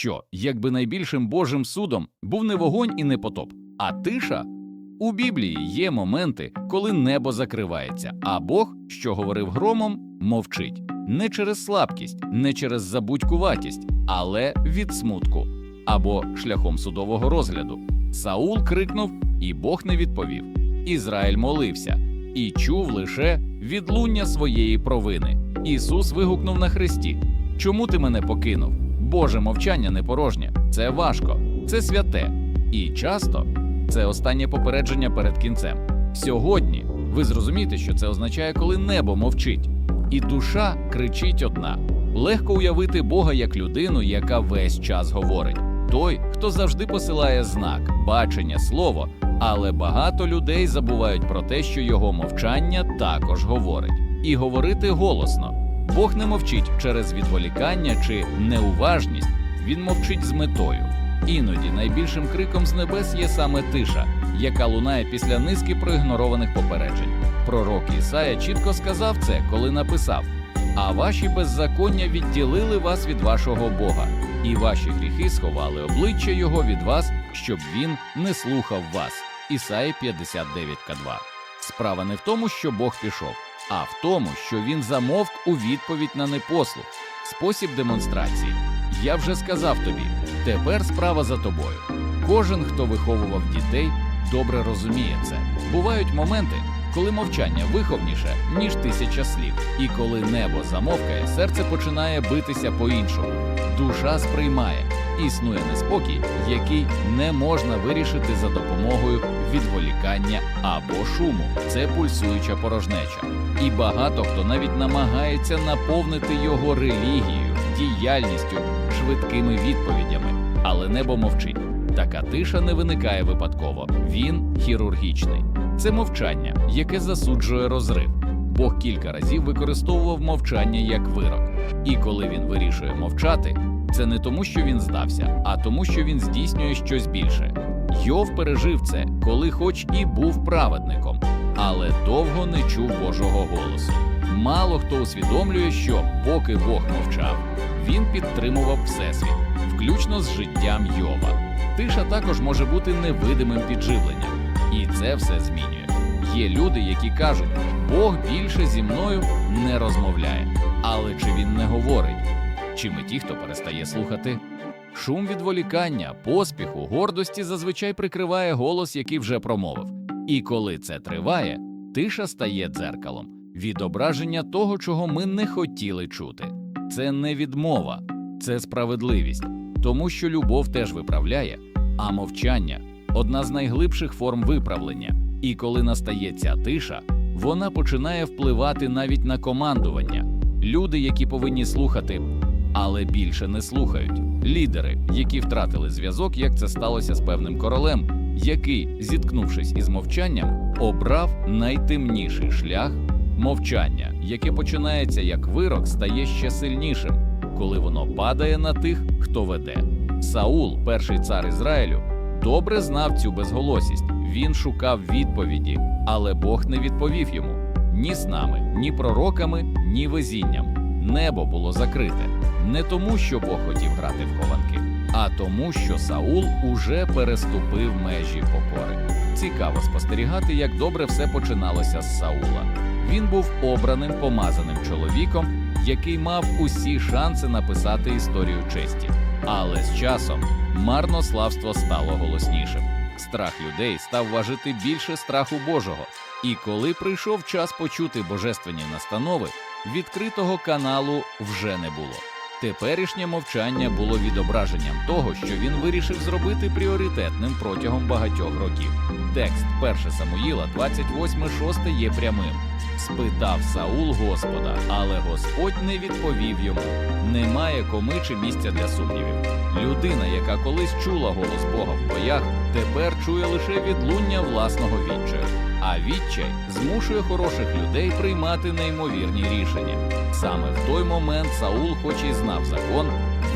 що, якби найбільшим Божим судом був не вогонь і не потоп, а тиша? У Біблії є моменти, коли небо закривається, а Бог, що говорив громом, мовчить не через слабкість, не через забудькуватість, але від смутку або шляхом судового розгляду. Саул крикнув, і Бог не відповів. Ізраїль молився і чув лише відлуння своєї провини. Ісус вигукнув на хресті: Чому ти мене покинув? Боже мовчання не порожнє, це важко, це святе. І часто це останнє попередження перед кінцем. Сьогодні ви зрозумієте, що це означає, коли небо мовчить, і душа кричить одна. Легко уявити Бога як людину, яка весь час говорить. Той, хто завжди посилає знак, бачення, слово, але багато людей забувають про те, що його мовчання також говорить, і говорити голосно. Бог не мовчить через відволікання чи неуважність, він мовчить з метою. Іноді найбільшим криком з небес є саме тиша, яка лунає після низки проігнорованих попереджень. Пророк Ісая чітко сказав це, коли написав: А ваші беззаконня відділили вас від вашого Бога, і ваші гріхи сховали обличчя Його від вас, щоб він не слухав вас. Ісаї 59,2 Справа не в тому, що Бог пішов, а в тому, що він замовк у відповідь на непослух. Спосіб демонстрації. Я вже сказав тобі, тепер справа за тобою. Кожен, хто виховував дітей, добре розуміє це. Бувають моменти, коли мовчання виховніше, ніж тисяча слів, і коли небо замовкає, серце починає битися по-іншому. Душа сприймає, існує неспокій, який не можна вирішити за допомогою відволікання або шуму. Це пульсуюча порожнеча. І багато хто навіть намагається наповнити його релігією, діяльністю, швидкими відповідями, але небо мовчить. Така тиша не виникає випадково. Він хірургічний. Це мовчання, яке засуджує розрив. Бог кілька разів використовував мовчання як вирок. І коли він вирішує мовчати, це не тому, що він здався, а тому, що він здійснює щось більше. Йов пережив це, коли, хоч і був праведником, але довго не чув Божого голосу. Мало хто усвідомлює, що поки Бог мовчав, він підтримував всесвіт, включно з життям Йова. Тиша також може бути невидимим підживленням, і це все змінює. Є люди, які кажуть, Бог більше зі мною не розмовляє. Але чи він не говорить? Чи ми ті, хто перестає слухати? Шум відволікання, поспіху, гордості зазвичай прикриває голос, який вже промовив. І коли це триває, тиша стає дзеркалом, відображення того, чого ми не хотіли чути. Це не відмова, це справедливість, тому що любов теж виправляє, а мовчання одна з найглибших форм виправлення. І коли настає ця тиша, вона починає впливати навіть на командування. Люди, які повинні слухати, але більше не слухають. Лідери, які втратили зв'язок, як це сталося з певним королем, який, зіткнувшись із мовчанням, обрав найтемніший шлях мовчання, яке починається як вирок, стає ще сильнішим, коли воно падає на тих, хто веде. Саул, перший цар Ізраїлю, добре знав цю безголосість. Він шукав відповіді, але Бог не відповів йому ні снами, ні пророками, ні везінням. Небо було закрите не тому, що Бог хотів грати в хованки, а тому, що Саул уже переступив межі покори. Цікаво спостерігати, як добре все починалося з Саула. Він був обраним помазаним чоловіком, який мав усі шанси написати історію честі. Але з часом марнославство стало голоснішим. Страх людей став важити більше страху Божого. І коли прийшов час почути божественні настанови, відкритого каналу вже не було. Теперішнє мовчання було відображенням того, що він вирішив зробити пріоритетним протягом багатьох років. Текст 1 Самуїла 28.6 є прямим. Спитав Саул Господа, але Господь не відповів йому. Немає коми чи місця для сумнівів. Людина, яка колись чула голос Бога в боях, тепер чує лише відлуння власного відчаю. А відчай змушує хороших людей приймати неймовірні рішення. Саме в той момент Саул, хоч і знав закон,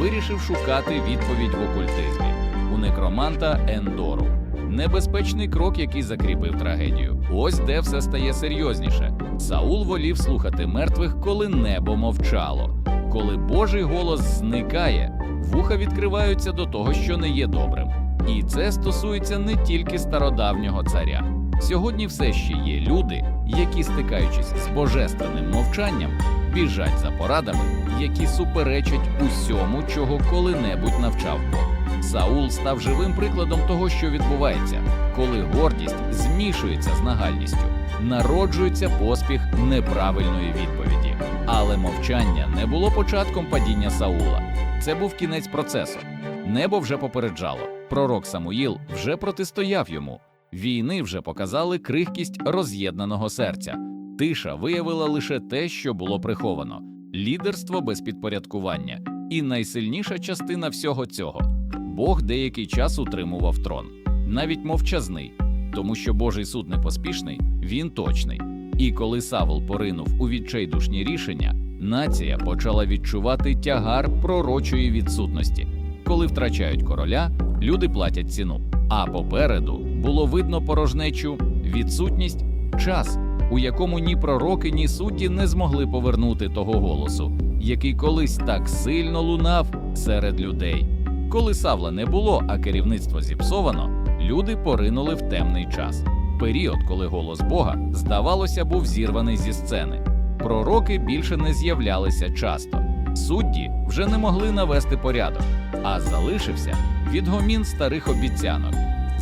вирішив шукати відповідь в окультизмі у некроманта Ендору. Небезпечний крок, який закріпив трагедію. Ось де все стає серйозніше. Саул волів слухати мертвих, коли небо мовчало. Коли Божий голос зникає, вуха відкриваються до того, що не є добрим. І це стосується не тільки стародавнього царя. Сьогодні все ще є люди, які, стикаючись з божественним мовчанням, біжать за порадами, які суперечать усьому, чого коли-небудь навчав Бог. Саул став живим прикладом того, що відбувається, коли гордість змішується з нагальністю, народжується поспіх неправильної відповіді. Але мовчання не було початком падіння Саула. Це був кінець процесу. Небо вже попереджало. Пророк Самуїл вже протистояв йому. Війни вже показали крихкість роз'єднаного серця. Тиша виявила лише те, що було приховано: лідерство без підпорядкування. І найсильніша частина всього цього Бог деякий час утримував трон, навіть мовчазний, тому що Божий суд не поспішний, він точний. І коли Савол поринув у відчайдушні рішення, нація почала відчувати тягар пророчої відсутності. Коли втрачають короля, люди платять ціну. А попереду було видно порожнечу, відсутність, час, у якому ні пророки, ні судді не змогли повернути того голосу, який колись так сильно лунав серед людей. Коли Савла не було, а керівництво зіпсовано, люди поринули в темний час. Період, коли голос Бога, здавалося, був зірваний зі сцени. Пророки більше не з'являлися часто. Судді вже не могли навести порядок, а залишився відгомін старих обіцянок,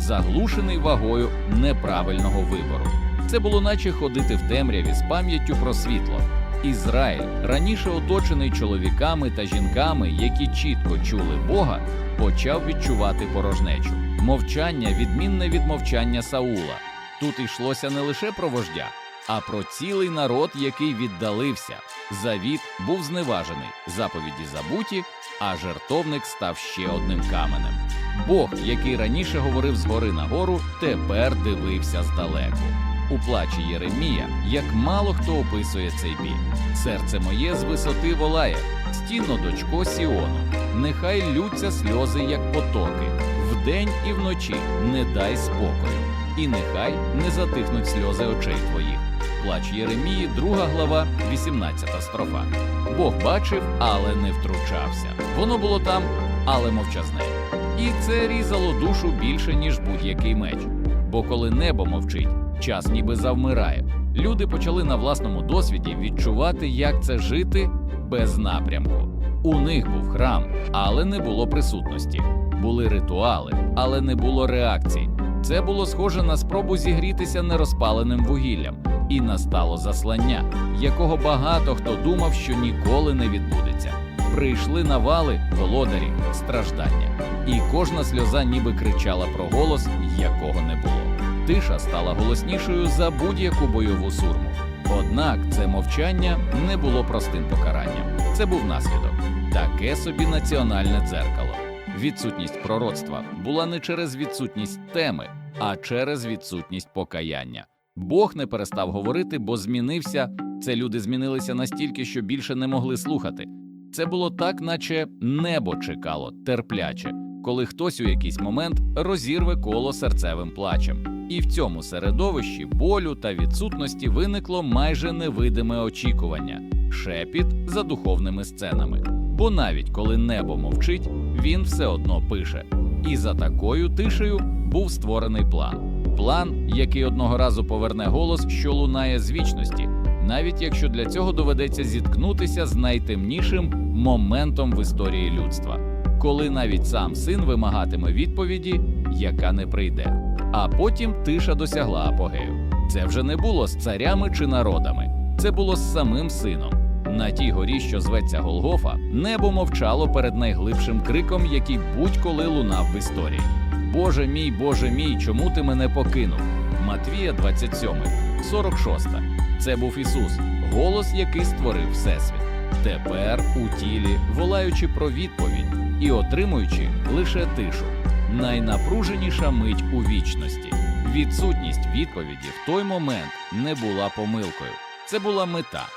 заглушений вагою неправильного вибору. Це було наче ходити в темряві з пам'яттю про світло. Ізраїль, раніше оточений чоловіками та жінками, які чітко чули Бога, почав відчувати порожнечу. Мовчання відмінне від мовчання Саула. Тут йшлося не лише про вождя, а про цілий народ, який віддалився. Завіт був зневажений, заповіді забуті, а жертовник став ще одним каменем. Бог, який раніше говорив згори нагору, тепер дивився здалеку. У плачі Єремія, як мало хто описує цей біль. Серце моє з висоти волає, стіно дочко Сіону, нехай лються сльози, як потоки, вдень і вночі не дай спокою, і нехай не затихнуть сльози очей твоїх. Плач Єремії, 2 глава, 18 строфа. Бог бачив, але не втручався. Воно було там, але мовчазне. І це різало душу більше, ніж будь-який меч. Бо коли небо мовчить, час ніби завмирає. Люди почали на власному досвіді відчувати, як це жити без напрямку. У них був храм, але не було присутності. Були ритуали, але не було реакцій. Це було схоже на спробу зігрітися нерозпаленим вугіллям, і настало заслання, якого багато хто думав, що ніколи не відбудеться. Прийшли навали, володарі, страждання, і кожна сльоза ніби кричала про голос, якого не було. Тиша стала голоснішою за будь-яку бойову сурму. Однак це мовчання не було простим покаранням. Це був наслідок, таке собі національне дзеркало. Відсутність пророцтва була не через відсутність теми, а через відсутність покаяння. Бог не перестав говорити, бо змінився. Це люди змінилися настільки, що більше не могли слухати. Це було так, наче небо чекало терпляче, коли хтось у якийсь момент розірве коло серцевим плачем. І в цьому середовищі болю та відсутності виникло майже невидиме очікування, шепіт за духовними сценами. Бо навіть коли небо мовчить, він все одно пише. І за такою тишею був створений план. План, який одного разу поверне голос, що лунає з вічності, навіть якщо для цього доведеться зіткнутися з найтемнішим моментом в історії людства, коли навіть сам син вимагатиме відповіді, яка не прийде. А потім тиша досягла апогею. Це вже не було з царями чи народами, це було з самим сином. На тій горі, що зветься Голгофа, небо мовчало перед найглибшим криком, який будь-коли лунав в історії. Боже мій, Боже мій, чому ти мене покинув? Матвія 27, 46. Це був Ісус, голос, який створив Всесвіт. Тепер у тілі, волаючи про відповідь і отримуючи лише тишу, найнапруженіша мить у вічності. Відсутність відповіді в той момент не була помилкою. Це була мета.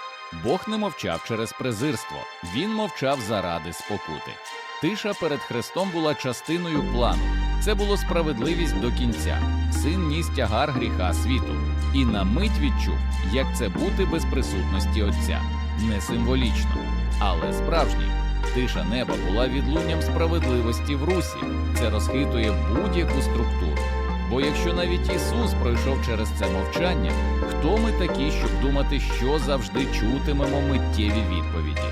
Бог не мовчав через презирство, він мовчав заради спокути. Тиша перед Христом була частиною плану. Це було справедливість до кінця. Син ніс тягар гріха світу, і на мить відчув, як це бути без присутності Отця. Не символічно, але справжній. Тиша неба була відлунням справедливості в русі. Це розхитує будь-яку структуру. Бо якщо навіть Ісус пройшов через це мовчання, хто ми такі, щоб думати, що завжди чутимемо миттєві відповіді?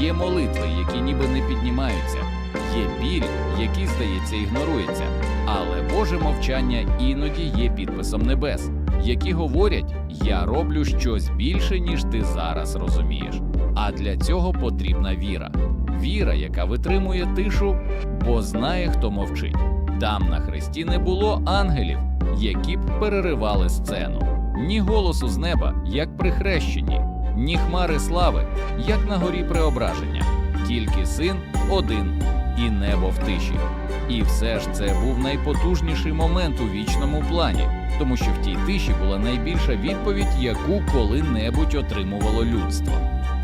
Є молитви, які ніби не піднімаються, є біль, який, здається, ігнорується. Але Боже мовчання іноді є підписом небес, які говорять: Я роблю щось більше, ніж ти зараз розумієш. А для цього потрібна віра. Віра, яка витримує тишу, бо знає, хто мовчить. Там на хресті не було ангелів, які б переривали сцену, ні голосу з неба, як при хрещенні, ні хмари слави, як на горі преображення, тільки син один і небо в тиші. І все ж це був найпотужніший момент у вічному плані, тому що в тій тиші була найбільша відповідь, яку коли-небудь отримувало людство.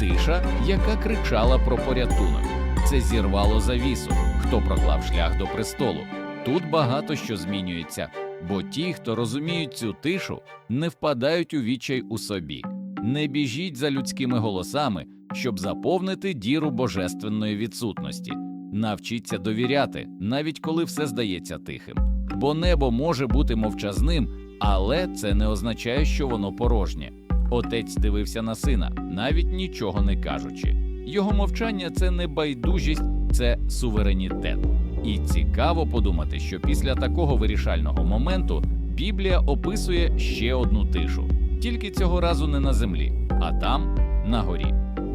Тиша, яка кричала про порятунок. Це зірвало завісу, хто проклав шлях до престолу. Тут багато що змінюється, бо ті, хто розуміють цю тишу, не впадають у відчай у собі, не біжіть за людськими голосами, щоб заповнити діру божественної відсутності. Навчіться довіряти, навіть коли все здається тихим. Бо небо може бути мовчазним, але це не означає, що воно порожнє. Отець дивився на сина, навіть нічого не кажучи. Його мовчання це не байдужість, це суверенітет. І цікаво подумати, що після такого вирішального моменту Біблія описує ще одну тишу, тільки цього разу не на землі, а там, на горі.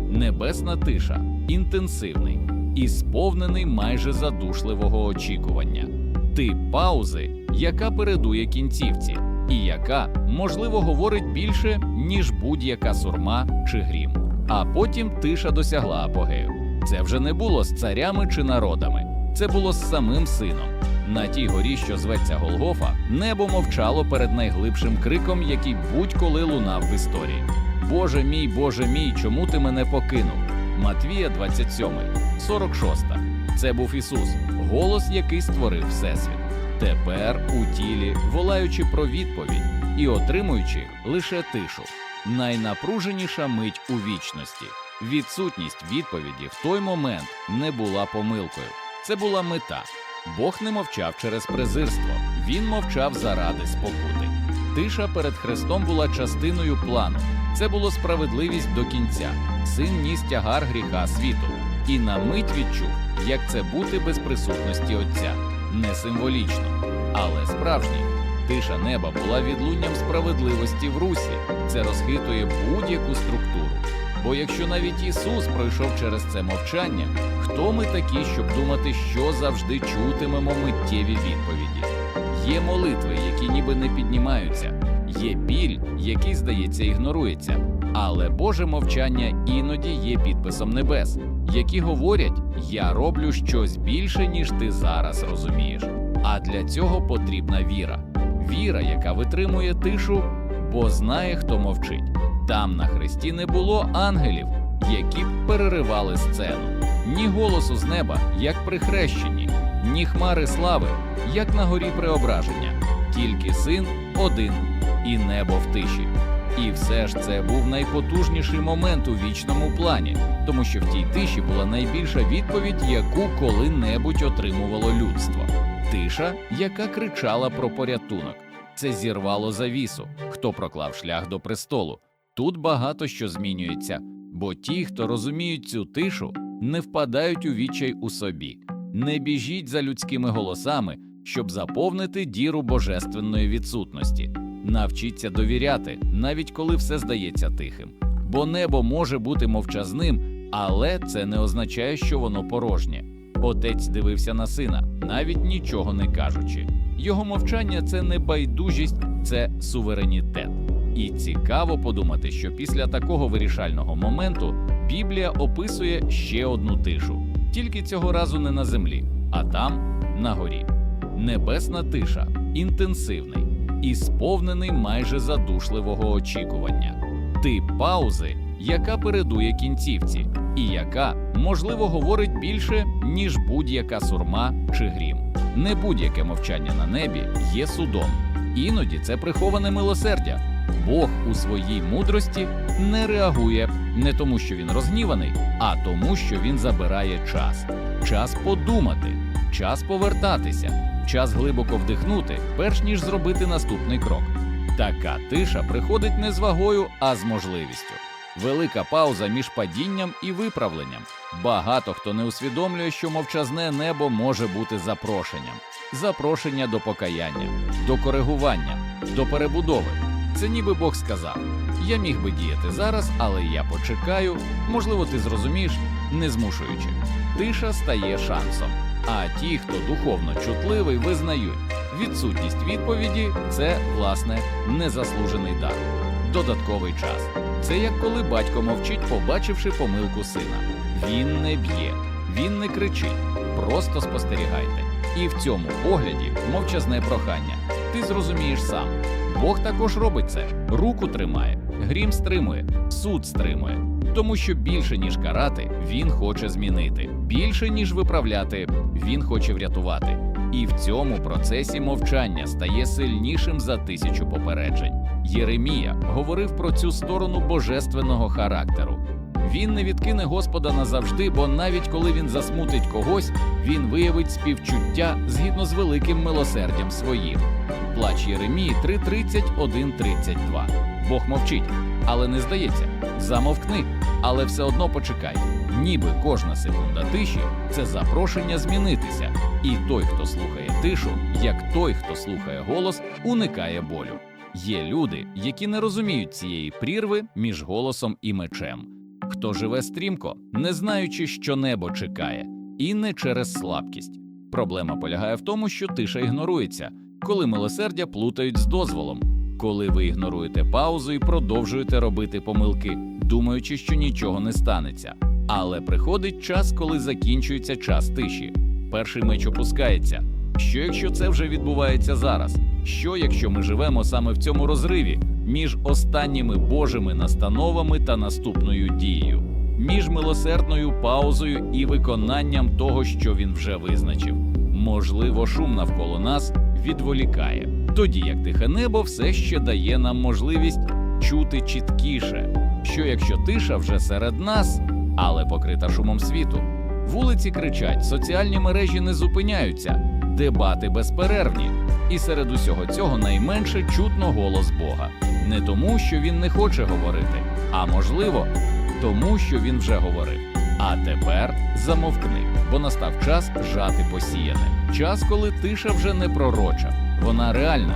Небесна тиша, інтенсивний і сповнений майже задушливого очікування, тип паузи, яка передує кінцівці, і яка, можливо, говорить більше, ніж будь-яка сурма чи грім. А потім тиша досягла апогею. Це вже не було з царями чи народами, це було з самим сином. На тій горі, що зветься Голгофа, небо мовчало перед найглибшим криком, який будь-коли лунав в історії. Боже мій, Боже мій, чому ти мене покинув? Матвія 27, 46. Це був Ісус, голос, який створив Всесвіт. Тепер у тілі, волаючи про відповідь і отримуючи лише тишу. Найнапруженіша мить у вічності. Відсутність відповіді в той момент не була помилкою. Це була мета. Бог не мовчав через презирство, він мовчав заради спокути. Тиша перед Христом була частиною плану. Це було справедливість до кінця. Син ніс тягар гріха світу, і на мить відчув, як це бути без присутності Отця. Не символічно, але справжній. Тиша неба була відлунням справедливості в русі. Це розхитує будь-яку структуру. Бо якщо навіть Ісус пройшов через це мовчання, хто ми такі, щоб думати, що завжди чутимемо миттєві відповіді? Є молитви, які ніби не піднімаються, є біль, який, здається, ігнорується. Але Боже мовчання іноді є підписом небес, які говорять: Я роблю щось більше, ніж ти зараз розумієш. А для цього потрібна віра. Віра, яка витримує тишу, бо знає, хто мовчить. Там на хресті не було ангелів, які б переривали сцену, ні голосу з неба, як при хрещенні, ні хмари слави, як на горі преображення, тільки син один і небо в тиші. І все ж це був найпотужніший момент у вічному плані, тому що в тій тиші була найбільша відповідь, яку коли-небудь отримувало людство. Тиша, яка кричала про порятунок. Це зірвало завісу, хто проклав шлях до престолу. Тут багато що змінюється, бо ті, хто розуміють цю тишу, не впадають у відчай у собі, не біжіть за людськими голосами, щоб заповнити діру божественної відсутності. Навчіться довіряти, навіть коли все здається тихим. Бо небо може бути мовчазним, але це не означає, що воно порожнє. Отець дивився на сина, навіть нічого не кажучи. Його мовчання це не байдужість, це суверенітет. І цікаво подумати, що після такого вирішального моменту Біблія описує ще одну тишу, тільки цього разу не на землі, а там, на горі. Небесна тиша, інтенсивний і сповнений майже задушливого очікування, тип паузи, яка передує кінцівці, і яка, можливо, говорить більше, ніж будь-яка сурма чи грім. Не будь-яке мовчання на небі є судом. Іноді це приховане милосердя. Бог у своїй мудрості не реагує Не тому, що він розгніваний, а тому, що він забирає час. Час подумати, час повертатися, час глибоко вдихнути, перш ніж зробити наступний крок. Така тиша приходить не з вагою, а з можливістю. Велика пауза між падінням і виправленням. Багато хто не усвідомлює, що мовчазне небо може бути запрошенням, запрошення до покаяння, до коригування, до перебудови. Це ніби Бог сказав: я міг би діяти зараз, але я почекаю. Можливо, ти зрозумієш, не змушуючи. Тиша стає шансом. А ті, хто духовно чутливий, визнають, відсутність відповіді це власне незаслужений дар, додатковий час. Це як коли батько мовчить, побачивши помилку сина. Він не б'є, він не кричить, просто спостерігайте. І в цьому погляді мовчазне прохання. Ти зрозумієш сам. Бог також робить це. Руку тримає, грім стримує, суд стримує. Тому що більше ніж карати, він хоче змінити, більше ніж виправляти, він хоче врятувати. І в цьому процесі мовчання стає сильнішим за тисячу попереджень. Єремія говорив про цю сторону божественного характеру. Він не відкине Господа назавжди, бо навіть коли він засмутить когось, він виявить співчуття згідно з великим милосердям своїм. Плач Єремії 3.30.1.32. Бог мовчить, але не здається. Замовкни, але все одно почекай. Ніби кожна секунда тиші це запрошення змінитися. І той, хто слухає тишу, як той, хто слухає голос, уникає болю. Є люди, які не розуміють цієї прірви між голосом і мечем. Хто живе стрімко, не знаючи, що небо чекає, і не через слабкість. Проблема полягає в тому, що тиша ігнорується, коли милосердя плутають з дозволом, коли ви ігноруєте паузу і продовжуєте робити помилки, думаючи, що нічого не станеться. Але приходить час, коли закінчується час тиші. Перший меч опускається. Що якщо це вже відбувається зараз? Що якщо ми живемо саме в цьому розриві між останніми Божими настановами та наступною дією, між милосердною паузою і виконанням того, що він вже визначив? Можливо, шум навколо нас відволікає, тоді як тихе небо все ще дає нам можливість чути чіткіше, що якщо тиша вже серед нас, але покрита шумом світу. Вулиці кричать, соціальні мережі не зупиняються, дебати безперервні. І серед усього цього найменше чутно голос Бога. Не тому, що він не хоче говорити, а можливо, тому, що він вже говорив. А тепер замовкни, бо настав час жати посіяне. Час, коли тиша вже не пророча, вона реальна.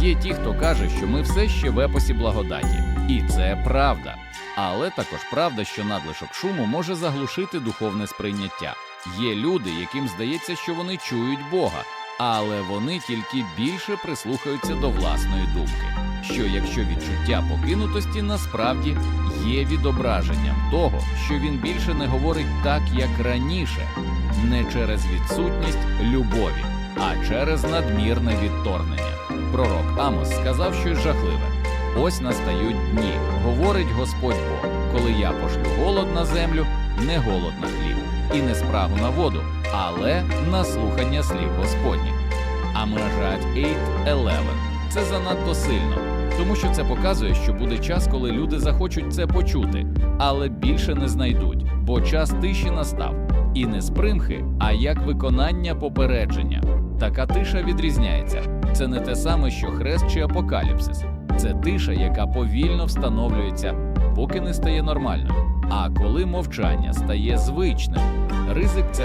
Є ті, хто каже, що ми все ще в епосі благодаті, і це правда. Але також правда, що надлишок шуму може заглушити духовне сприйняття. Є люди, яким здається, що вони чують Бога, але вони тільки більше прислухаються до власної думки. Що якщо відчуття покинутості насправді є відображенням того, що він більше не говорить так, як раніше, не через відсутність любові, а через надмірне відторгнення. Пророк Амос сказав щось жахливе. Ось настають дні, говорить Господь Бог, коли я пошлю голод на землю, не голод на хліб, і не спрагу на воду, але на слухання слів Господніх. Амражать 8.11. Це занадто сильно, тому що це показує, що буде час, коли люди захочуть це почути, але більше не знайдуть, бо час тиші настав. І не з примхи, а як виконання попередження. Така тиша відрізняється. Це не те саме, що хрест чи апокаліпсис. Це тиша, яка повільно встановлюється, поки не стає нормальною. А коли мовчання стає звичним, ризик це,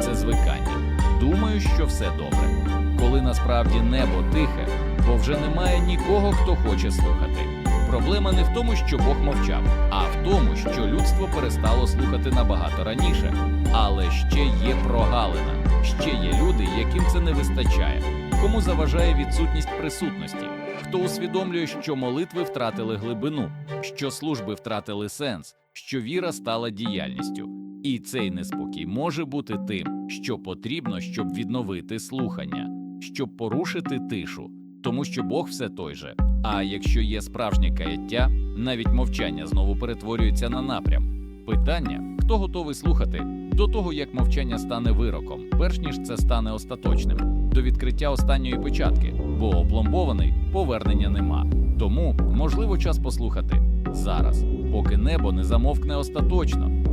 це звикання. Думаю, що все добре. Коли насправді небо тихе, бо вже немає нікого, хто хоче слухати. Проблема не в тому, що Бог мовчав, а в тому, що людство перестало слухати набагато раніше. Але ще є прогалина, ще є люди, яким це не вистачає. Кому заважає відсутність присутності? Хто усвідомлює, що молитви втратили глибину, що служби втратили сенс, що віра стала діяльністю. І цей неспокій може бути тим, що потрібно, щоб відновити слухання, щоб порушити тишу, тому що Бог все той же. А якщо є справжнє каяття, навіть мовчання знову перетворюється на напрям. Питання, хто готовий слухати до того, як мовчання стане вироком, перш ніж це стане остаточним, до відкриття останньої печатки, бо опломбований повернення нема. Тому можливо час послухати зараз. поки небо не замовкне остаточно.